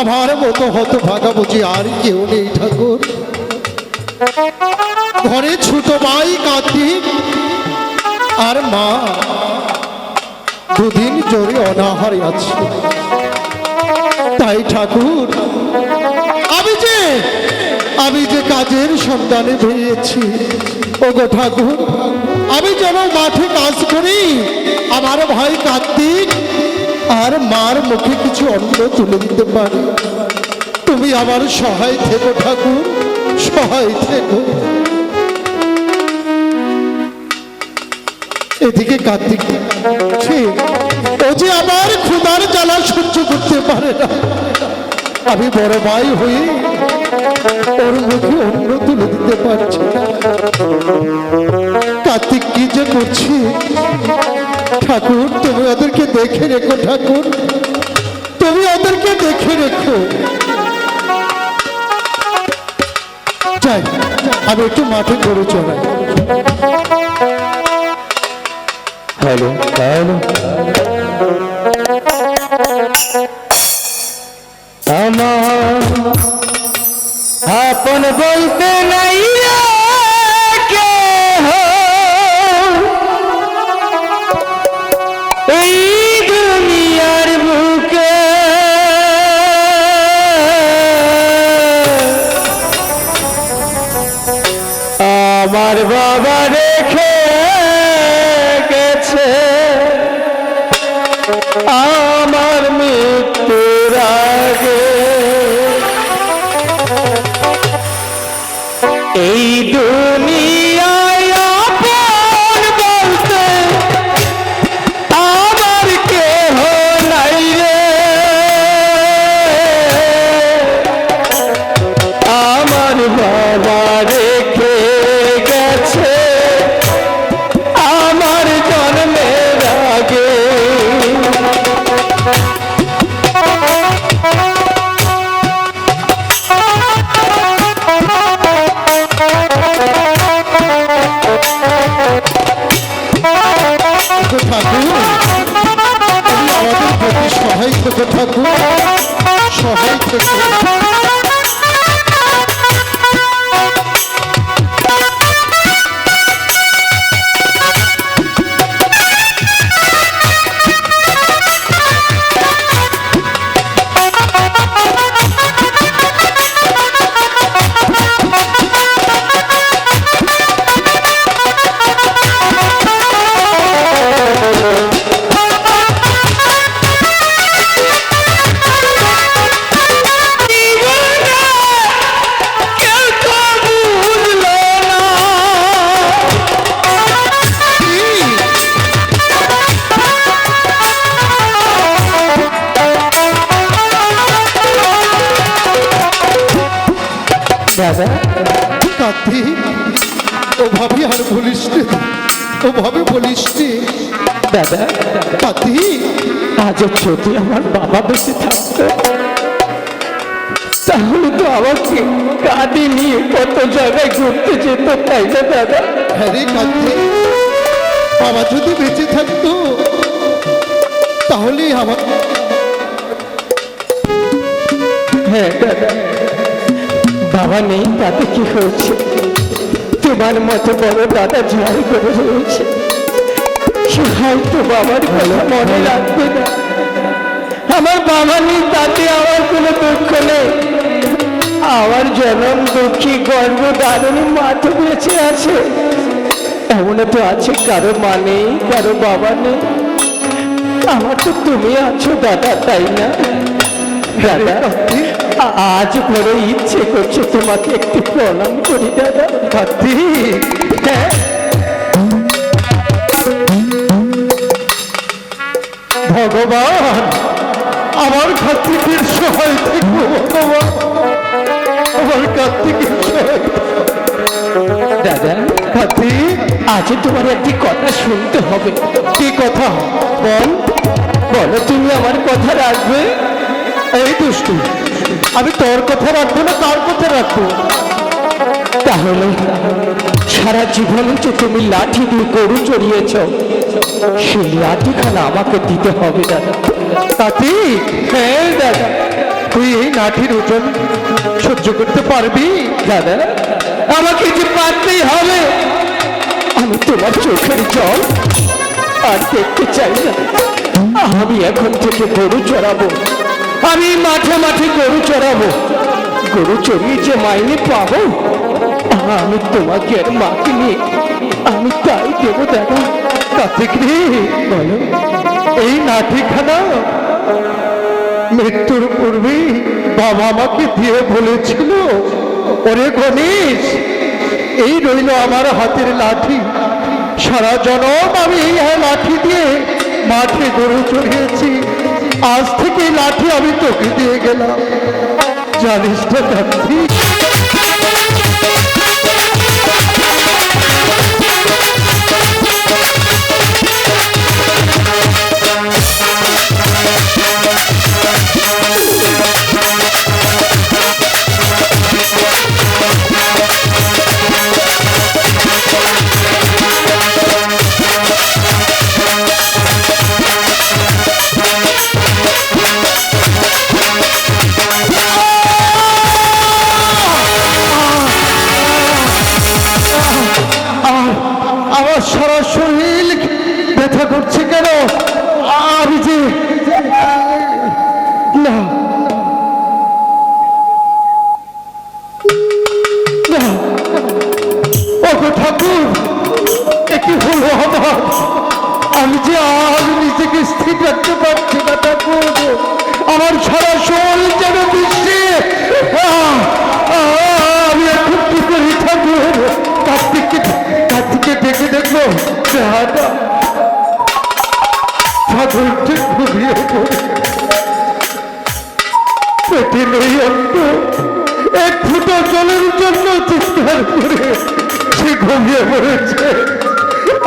আমার মতো হত ভাগা বুঝি আর কেউ নেই ঠাকুর। ঘরে ছোট ভাই কার্তিক আর মা। দুদিন জোরে অনাহারে আছে। তাই ঠাকুর, আমি যে আমি যে কাজের সন্ধানে বেরিয়েছি ও গো ঠাকুর, আমি যেন মাঠে কাজ করি, আমার ভাই কার্তিক আর মার মুখে কিছু অন্ন তুলে দিতে পারি। তুমি আমার সহায় থেকো ঠাকুর, সহায় থেকো। এদিকে কার্তিক ও যে আমার ক্ষুধার জ্বালা সহ্য করতে পারে না। আমি বড় ভাই হয়ে ওর মুখে অন্ন তুলে দিতে পারছি কার্তিক কি যে করছি? ঠাকুর, তুমি ওদেরকে দেখে রেখো ঠাকুর। তুমি ওদেরকে দেখে রেখো। আমি একটু মাঠে গরু চড়াই হ্যালো হ্যালো। আমার আপন বলতে এই দুনিয়ায় সহায় থেকো ওভাবে বলিস। দাদা কার্তিক আজও যদি আমার বাবা বেঁচে থাকতো তাহলে তো আমাকে কাঁদে নিয়ে কত জায়গায় ঘুরতে যেত তাই না দাদা? হ্যাঁ রে বাবা যদি বেঁচে থাকতো তাহলে আমার হ্যাঁ দাদা। বাবা নেই তাতে কি হয়েছে? তোমার মতো বড় দাদা জয় করে রয়েছে। সে হয়তো বাবার কথা মনে রাখবে না। আমার বাবা নেই তাতে আমার কোনো দুঃখ নেই। আমার জনম দুঃখী গর্ব দারুণ মাথা বেঁচে আছে। এমনও তো আছে, কারও মা নেই, কারও বাবা নেই। আমার তো তুমি আছো দাদা, তাই না? আজ বড় ইচ্ছে করছে তোমাকে একটু প্রণাম করি, দাদা। কার্তিক হ্যাঁ। ভগবান, আমার কার্তিকের সহায় থেকো, ভগবান। আমার কার্তিকের সহায় দাদা কার্তিক আজ তোমার একটি কথা শুনতে হবে। কি কথা? বল। বলো, তুমি আমার কথা রাখবে? এই দুষ্টু, আমি তোর কথা রাখব না তার কথা রাখব? তাহলে সারা জীবন যে তুমি লাঠি দিয়ে গরু চড়িয়েছ, সেই লাঠিখানা আমাকে দিতে হবে দাদা কার্তিক হ্যাঁ দাদা তুই এই লাঠির ওজন সহ্য করতে পারবি? দাদা, আমাকে যে পারতেই হবে, আমি তোমার চোখের জল আর দেখতে চাই না। আমি এখন থেকে গরু চড়াবো। আমি মাঠে মাঠে গরু চড়াবো। গরু চড়িয়ে যে মাইনে পাবো আমি তোমাকে মাকে নিয়ে আমি তাই দেবো দাদা কার্তিক বলো। এই লাঠিখানা মৃত্যুর পূর্বে বাবা আমাকে দিয়ে বলেছিল, ওরে গণেশ, এই রইল আমার হাতের লাঠি। সারা জনম আমি এই লাঠি দিয়ে মাঠে গরু চড়িয়েছি। আজ থেকে লাঠি আমি তোকে দিয়ে গেলাম। জানিস না না ঠাকুর, এ হলো আমার আমি যে আর নিজেকে স্থির রাখতে পারছি না ঠাকুর। আমার সারা শরীর যেন বৃষ্টি! আমি এখন কি করি ঠাকুর? কার্তিককে কার্তিককে ডেকে দেখব চেহারাটা ঠাকুর ঠিক পড়ে। পেটে নেই অন্ত এক ফুটো জলের জন্য চিৎকার করে সে ঘুমিয়ে পড়েছে।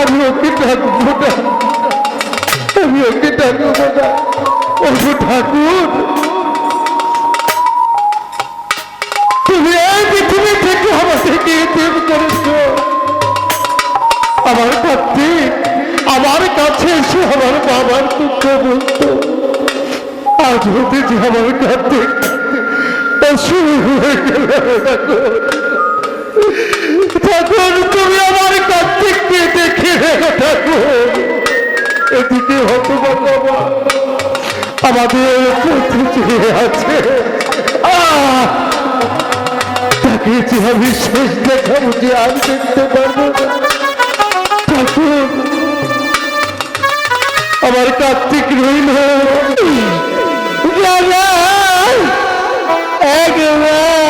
আমি ওকে ডাকবো না আমি ওকে ডাকবো না ওকে ঠাকুর। তুমি এই পৃথিবী থেকে আমাদেরকে দেব করেছ? আমার কাছে আমার কাছে এসে আমার বাবার দুঃখ বলতো। আজ হতে যে আমার কাছে। শুরু হয়ে গেল তুমি আমার কার্তিককে দেখে এদিকে হতো আমাদের আছে। তাকে যে আমি শেষ দেখাবো যে দেখতে পারব আমার কার্তিক রইল দাদা একবার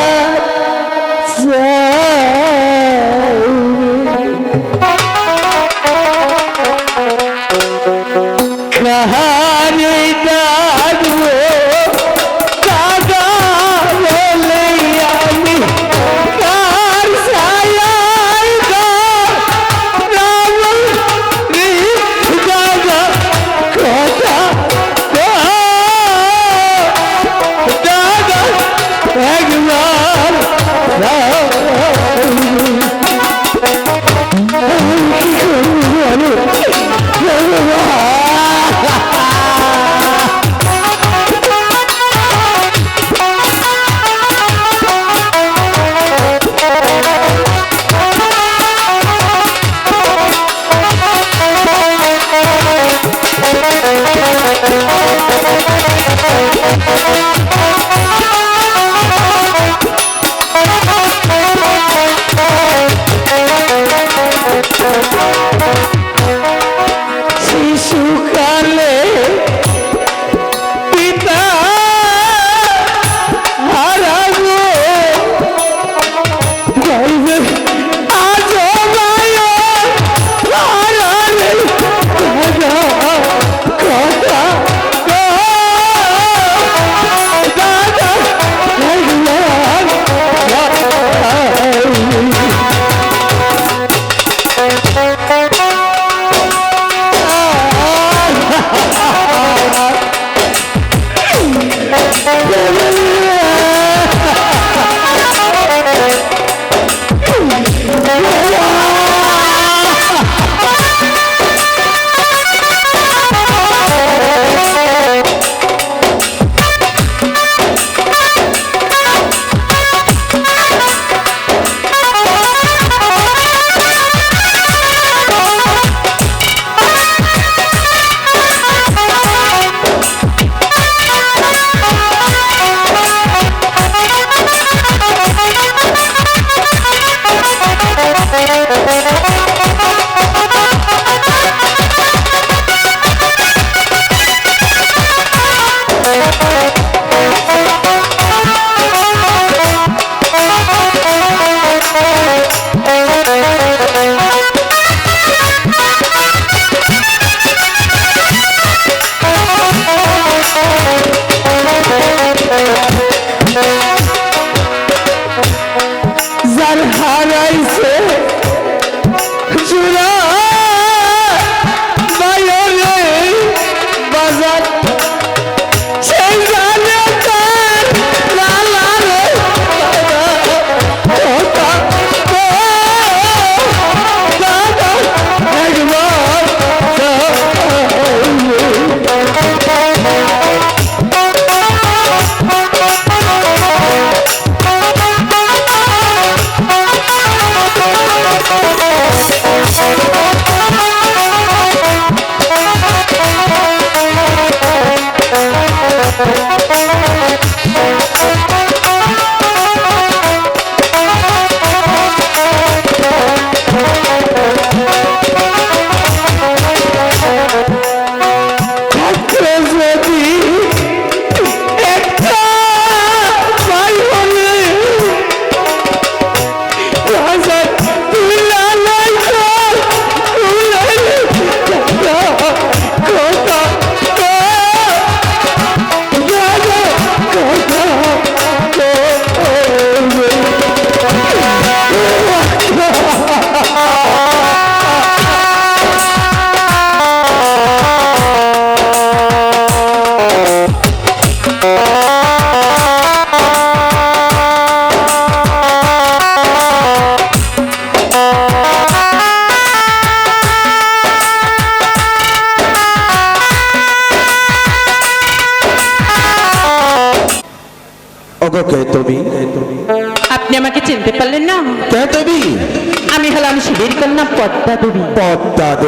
Yeah.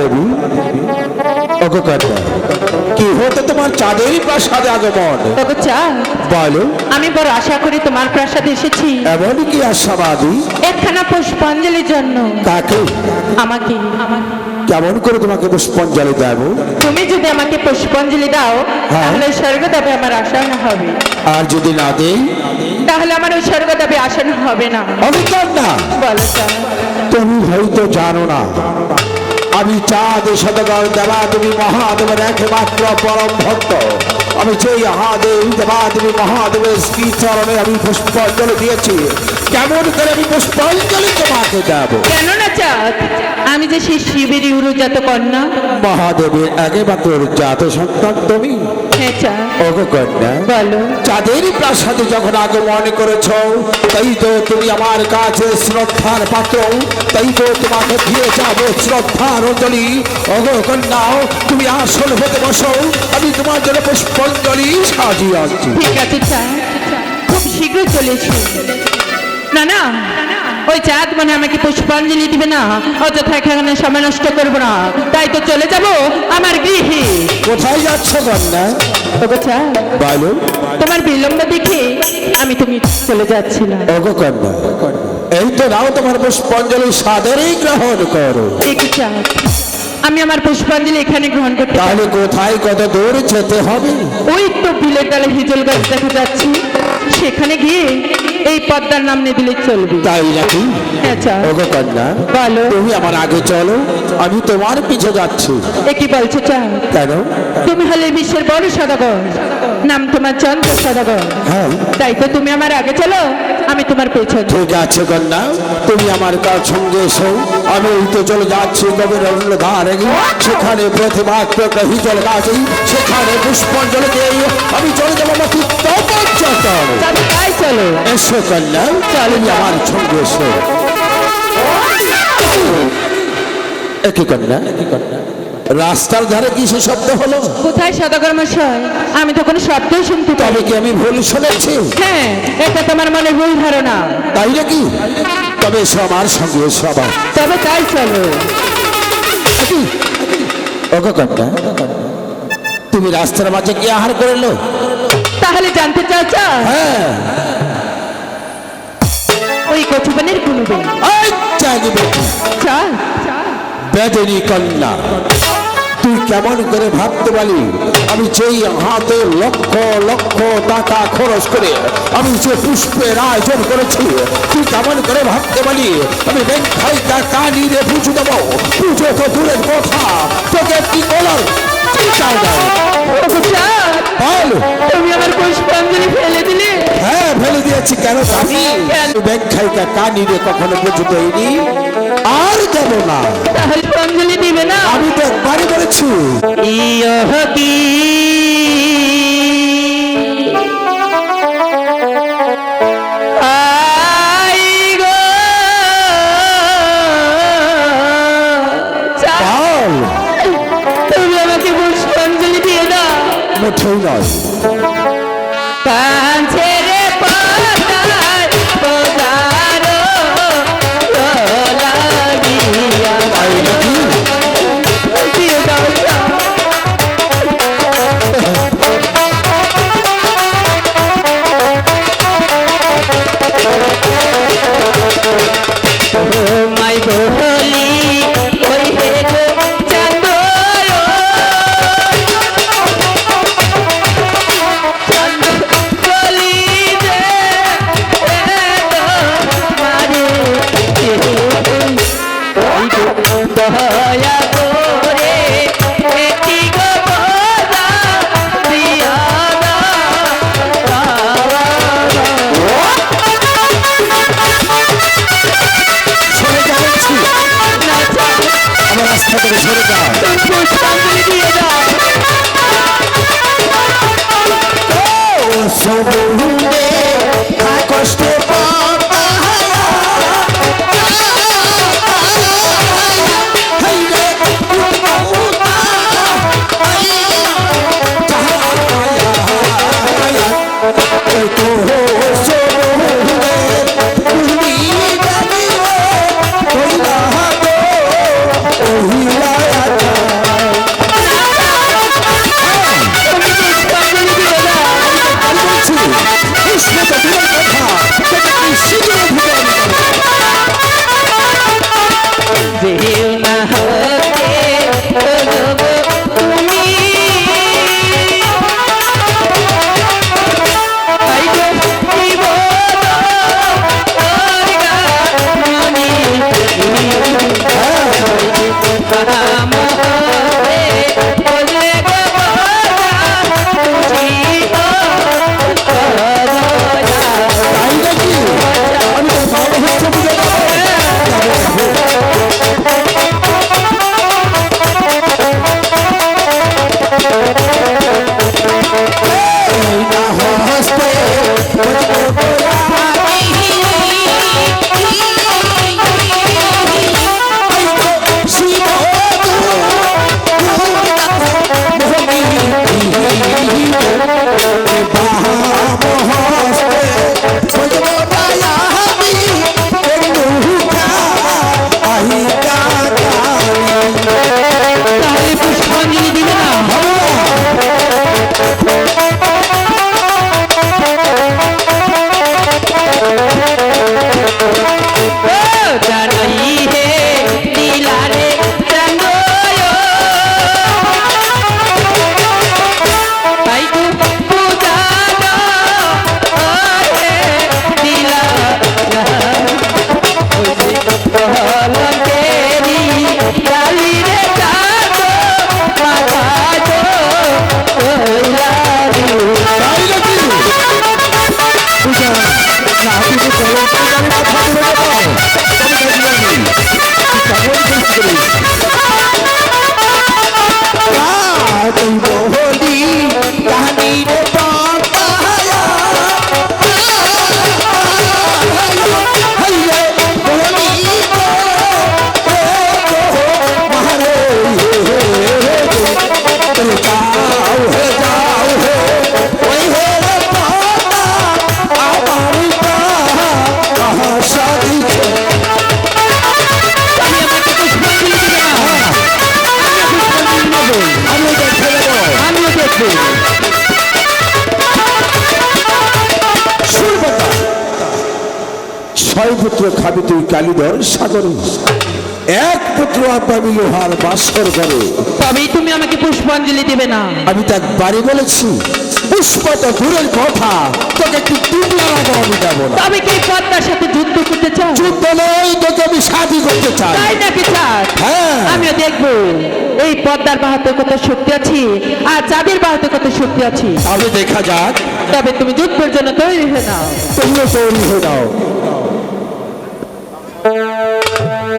দেবী ওগো কন্যা কি? হতো তোমার চাঁদের প্রাসাদে আগমন। তবে চাঁদ বলো। আমি বড় আশা করি তোমার প্রাসাদে এসেছি। এমন কি আশাবাদী? একখানা পুষ্পাঞ্জলির জন্য। কাকে? আমাকে। কেমন করে তোমাকে পুষ্পাঞ্জলি দেব? তুমি যদি আমাকে পুষ্পাঞ্জলি দাও হ্যাঁ। তাহলে ওই স্বর্গদেবে আমার আসন হবে। আর যদি না দেই? তাহলে আমার ওই স্বর্গদেবে আসন হবে না। আমি কন্যা বলো তুমি হয়তো জানো না। আমি চাঁদ শতগর দেবা তুমি মহাদেবের একমাত্র পরম ভক্ত। আমি যেই হাদেব দেবা তুমি মহাদেবের স্ত্রী চরণে আমি পুষ্পাঞ্জলি দিয়েছি। কেমন করে আমি পুষ্পাঞ্জলি তোমাকে দেব? কেন না চাঁদ? আমি যে সেই শিবেরই উরুজাত কন্যা। মহাদেবের একমাত্র জাত সন্তান তুমি। কন্যা বলো। চাঁদের প্রাসাদে যখন আগমন করেছ তাই তো তুমি আমার কাছে শ্রদ্ধার পাত্র। তাই তো তোমাকে দিয়ে যাব শ্রদ্ধার অঞ্জলি। অগো কন্যাও তুমি আসল হতে বসো। আমি তোমার জন্য পুষ্পাঞ্জলি সাজিয়ে আনছি। ঠিক আছে খুব শীঘ্র চলে এসো। না না। ওই চাঁদ মানে আমাকে পুষ্পাঞ্জলি দিবে না অযথা এখানে সময় নষ্ট করব না। তাই তো চলে যাব আমার গৃহে। কোথায় যাচ্ছ কন্যা? ওগো চাঁদ বলো তোমার বিলম্ব দেখে আমি তুমি চলে যাচ্ছিলাম। অগো কন্যা এই তো নাও তোমার পুষ্পাঞ্জলি সাদরেই গ্রহণ করো। চাঁদ? আমি আমার পুষ্পাঞ্জলি এখানে গ্রহণ করতে। তাহলে কোথায় কত দূর যেতে হবে? ওই তো বিলের ডালে হিজল গাছ দেখা যাচ্ছে। সেখানে গিয়ে এই পদ্মার নাম নিয়ে দিলে চলবে। তাই নাকি? হ্যাঁ ওগো কন্যা বলো। তুমি আমার আগে চলো আমি তোমার পিছে যাচ্ছি। এ কি বলছো কেন? তুমি হলে বিশ্বের বড় সদাগর। নাম তোমার চন্দ্র সদাগর। হ্যাঁ। তাই তো তুমি আমার আগে চলো আমি তোমার পেছন। ঠিক আছে কন্যা তুমি আমার কার সঙ্গে এসো। আমি তো চলে যাচ্ছি কবির অন্য ধারে সেখানে হিজল গাছে সেখানে পুষ্পাঞ্জলি দিয়ে আমি চলে যাব আমার তাই চলো। এসো কন্যা তুমি আমার সঙ্গে এসো। একই কন্যা? রাস্তার ধারে কি সে শব্দ হলো? কোথায় সদাগর মশাই? আমি তো কোনো শব্দই শুনতে তবে কি আমি ভুল শুনেছি? হ্যাঁ এটা তোমার মনে ভুল ধারণা। তাই নাকি? তবে এসো আমার সঙ্গে এসো আবার। তবে তাই চলো। ওকে কন্যা তুমি রাস্তার মাঝে কি আহার করল? তাহলে জানতে চাও চা হ্যাঁ। ওই কচুবানের চা বেদনী কন্যা তুই কেমন করে ভাবতে পারি আমি যেই হাতে লক্ষ লক্ষ টাকা খরচ করে আমি যে পুষ্পের আয়োজন করেছি তুই কেমন করে ভাবতে পারি আমি ব্যাংকাই টাকা নিয়ে পুজো দেবো। পুজো তো দূরের কথা তোকে কি বলার? কি চাই না। বল। তুমি আমার পুষ্পাঞ্জলি ফেলে দিলে? হ্যাঁ ফেলে দিয়েছি কেন আমি ব্যাখ্যায়িকা কানি রে কখনো বুঝে দেয়নি আর যাব না। তাহলে পুষ্পাঞ্জলি দিবে না? আমি তো একবারই বলেছি। ইয়হতি মুঠেই নয় খাবি তুই কালীধর সাগরে। এক পুত্র আব্বাবি লোহার বাসর করে তবেই তুমি আমাকে পুষ্পাঞ্জলি দেবে না। আমি তো একবারই বলেছি দূরের কথা তোকে একটু টুকলা আমি যাব না। তবে কি পদ্মার সাথে যুদ্ধ করতে চাও? যুদ্ধ নয় তোকে আমি শাদি করতে চাই। তাই নাকি হ্যাঁ। আমিও দেখব। এই পদ্মার বাহাতে কত শক্তি আছে আর চাঁদের বাহাতে কত শক্তি আছে। তবে দেখা যাক। তবে তুমি যুদ্ধের জন্য তৈরি হয়ে নাও। তুমিও তৈরি হয়ে নাও।